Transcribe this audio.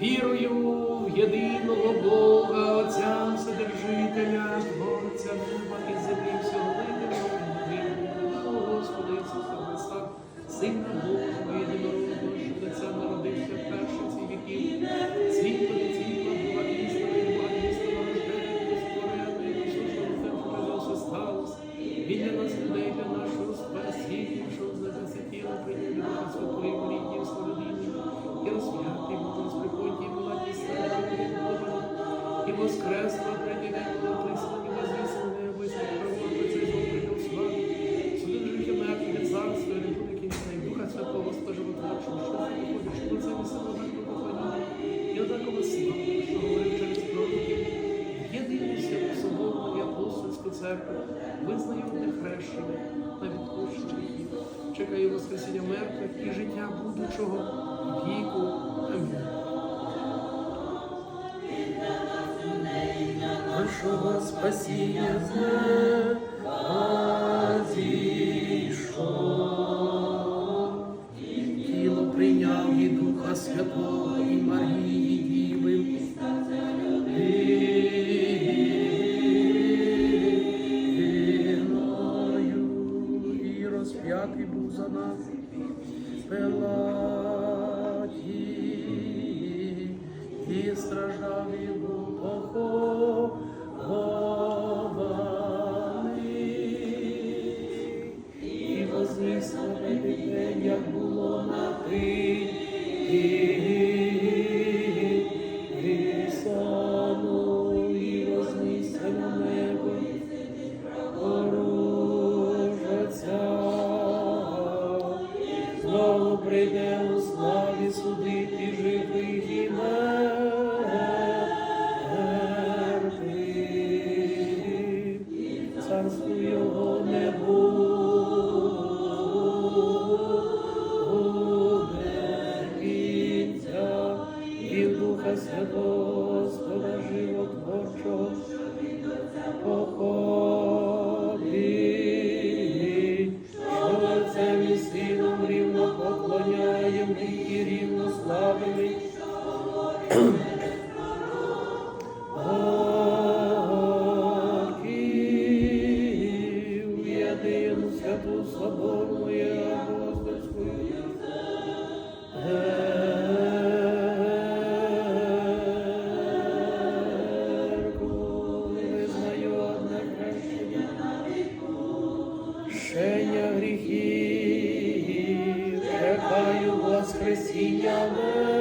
вірую в єдиного Бога, Отця, Вседержителя, Творця неба і землі всього видимого, Господи Ісуса Христа, Сина Божого, і воскресла, прийняв було прислані, возвісили небо, і слава Бог прийняв славу. Суди життя мертві, і не буде кінця, Духа Святого споживотворчого, що виходить, що це не сила однаково поклоніння, і однаково слава, що говорив через пророків, єдину святу соборну і апостольську церкву, визнаю одне хрещення на відпущення чекаю Воскресіння мертвих і життя будучого віку. Амінь. Нашого спасіння зійшов, тіло прийняв і Духа Святого і Марії Діви. І розп'ятий був за нас. Пелаті, і страждав і був похований, і вознісся на день, як було на знову прийде у славі судити живих і мертвих. Духа Святого, Господа Животворчого, походи, що Отцем і Сином рівно поклоняєм і рівно славим. Святу Соборну я. Гріхи, чекаю Воскресіння.